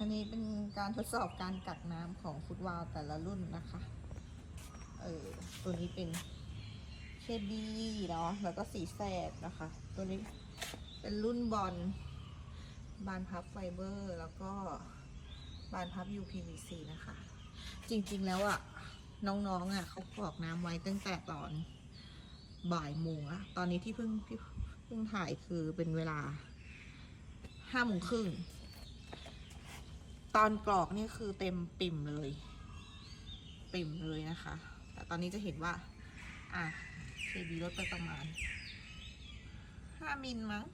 อันนี้เป็นการทดสอบการกักน้ำของฟุตวาลแต่ละรุ่นนะคะ เออตัวนี้เป็นเคบีเนาะแล้วก็สีแสดนะคะ ตัวนี้เป็นรุ่นบอลบานพับไฟเบอร์ แล้วก็บานพับ UPVC นะคะ จริงๆแล้วอะ่ะ น้องๆอะ่ะเขากรอกน้ำไว้ตั้งแต่ตอนบ่ายโมงอะตอนนี้ที่เพิ่งที่เพิ่งถ่ายคือเป็นเวลาห้าโมงครึ่ง ตอนกรอกนี่คือเต็มปิ่มเลย ปิ่มเลยนะคะ แต่ตอนนี้จะเห็นว่า อะ KB ลดไปประมาณห้ามิลมั้ง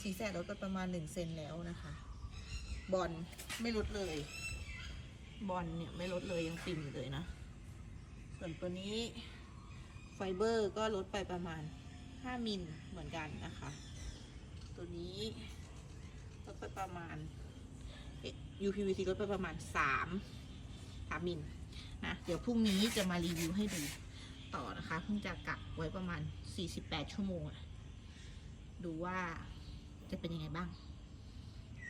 สีแสดลดไปประมาณหนึ่งเซนแล้วนะคะ บอลไม่ลดเลย บอลเนี่ยไม่ลดเลยยังปิ่มอยู่เลยนะ ส่วนตัวนี้ไฟเบอร์ก็ลดไปประมาณ 5มิลเหมือนกันนะคะ ตัวนี้ ประมาณ UPVC ลดไปประมาณ3 3มิลนะเดี๋ยวพรุ่งนี้จะมารีวิวให้ดูต่อนะคะเพิ่งจะกักไว้ประมาณ 48 ชั่วโมงดูว่าจะเป็นยังไงบ้าง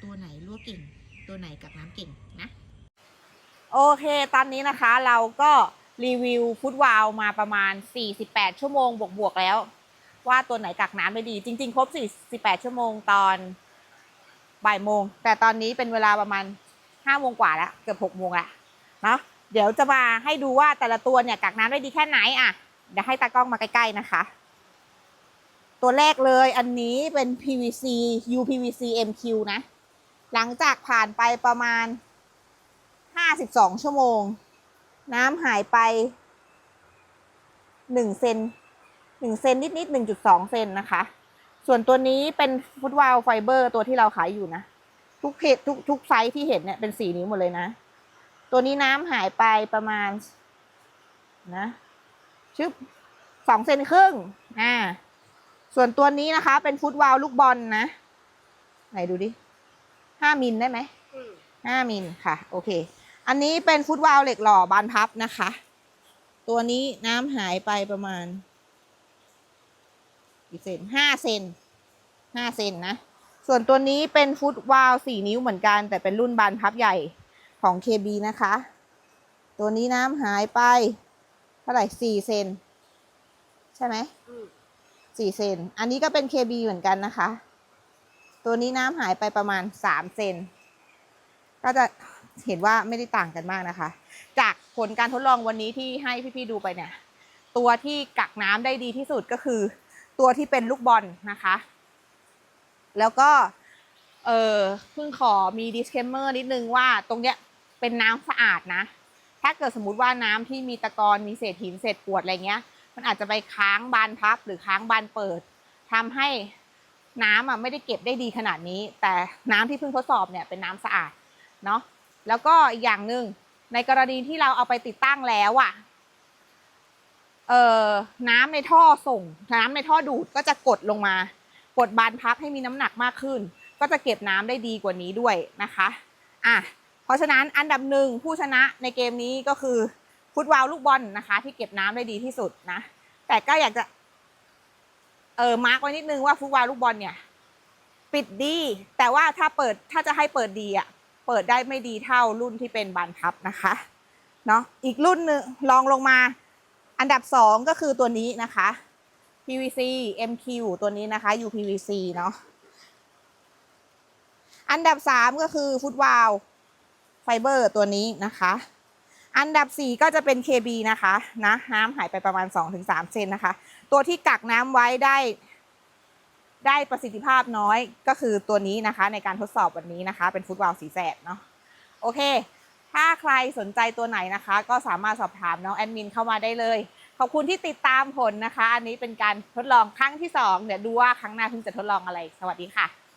ตัวไหนรั่วเก่ง ตัวไหนกักน้ำเก่งนะ โอเค ตอนนี้นะคะเราก็รีวิวฟุตวาลมาประมาณ 48 ชั่วโมงบวกๆแล้ว ว่าตัวไหนกักน้ำได้ดี จริง ๆ ครบ 48 ชั่วโมงตอน บ่ายโมง แต่ตอนนี้เป็นเวลาประมาณ5โมงกว่าแล้วเกือบ6โมงแล้วเนาะเดี๋ยวจะมาให้ดูว่าแต่ละตัวเนี่ยกักน้ำได้ดีแค่ไหนอะเดี๋ยวให้ตากล้องมาใกล้ๆนะคะ ตัวแรกเลยอันนี้เป็น PVC UPVC MQ นะ หลังจากผ่านไปประมาณ 52 ชั่วโมง น้ำหายไป 1 เซน1เซนนิดๆ1.2 เซนนะคะ ส่วนตัวนี้เป็นฟุตวาลไฟเบอร์ตัวที่เราขายอยู่นะ ทุกเพจทุกทุกไซส์ที่เห็นเนี่ยเป็นสีนิ้วหมดเลยนะ ตัวนี้น้ำหายไปประมาณนะชึบสองเซนครึ่งอ่าส่วนตัวนี้นะคะ เป็นฟุตวาลลูกบอลนะ ไหนดูดิห้ามิลได้ไหมห้ามิลค่ะ โอเค อันนี้เป็นฟุตวาลเหล็กหล่อบานพับนะคะ ตัวนี้น้ำหายไปประมาณ กี่เซนห้าเซนห้าเซนนะ ส่วนตัวนี้เป็นฟุตวาลสี่นิ้วเหมือนกัน แต่เป็นรุ่นบานพับใหญ่ของ KB นะคะ ตัวนี้น้ำหายไป เท่าไหร่สี่เซนใช่ไหมสี่เซนอันนี้ก็เป็น KB เหมือนกันนะคะ ตัวนี้น้ำหายไปประมาณสามเซนก็จะเห็นว่าไม่ได้ต่างกันมากนะคะ จากผลการทดลองวันนี้ที่ให้พี่ๆดูไปเนี่ย ตัวที่กักน้ำได้ดีที่สุดก็คือ ตัวที่เป็นลูกบอลนะคะ แล้วก็ เออเพิ่งขอมี disclaimer นิดนึงว่าตรงเนี้ยเป็นน้ำสะอาดนะ ถ้าเกิดสมมติว่าน้ำที่มีตะกอนมีเศษหินเศษกรวดอะไรเงี้ย มันอาจจะไปค้างบานพับหรือค้างบานเปิดทำให้น้ำอะไม่ได้เก็บได้ดีขนาดนี้ แต่น้ำที่เพิ่งทดสอบเนี่ยเป็นน้ำสะอาดเนาะแล้วก็อีกอย่างหนึ่งในกรณีที่เราเอาไปติดตั้งแล้วอะ่ะ เอ่อน้ำในท่อส่ง น้ำในท่อดูดก็จะกดลงมา กดบานพับให้มีน้ำหนักมากขึ้น ก็จะเก็บน้ำได้ดีกว่านี้ด้วยนะคะอะเพราะฉะนั้นอันดับหนึ่งผู้ชนะในเกมนี้ก็คือฟุตวาลลูกบอลนะคะ ที่เก็บน้ำได้ดีที่สุดนะ แต่ก็อยากจะเออมาร์กไว้นิดนึงว่าฟุตวาลลูกบอลเนี่ย ปิดดี แต่ว่าถ้าเปิดถ้าจะให้เปิดดีอะเปิดได้ไม่ดีเท่ารุ่นที่เป็นบานพับนะคะเนาะอีกรุ่นหนึ่งลองลงมา อันดับสองก็คือตัวนี้นะคะ PVC MQ ตัวนี้นะคะ UPVC เนาะอันดับสามก็คือฟุตวาลไฟเบอร์ตัวนี้นะคะ อันดับสี่ก็จะเป็น KB นะคะนะน้ำหายไปประมาณ 2-3 เซนนะคะ ตัวที่กักน้ำไว้ได้ได้ประสิทธิภาพน้อยก็คือตัวนี้นะคะ ในการทดสอบวันนี้นะคะ เป็นฟุตบอลสีแสดเนาะโอเค ถ้าใครสนใจตัวไหนนะคะ ก็สามารถสอบถามน้องแอดมินเข้ามาได้เลย ขอบคุณที่ติดตามผลนะคะ อันนี้เป็นการทดลองครั้งที่สองเดี๋ยวดูว่าครั้งหน้าเพิ่งจะทดลองอะไร สวัสดีค่ะ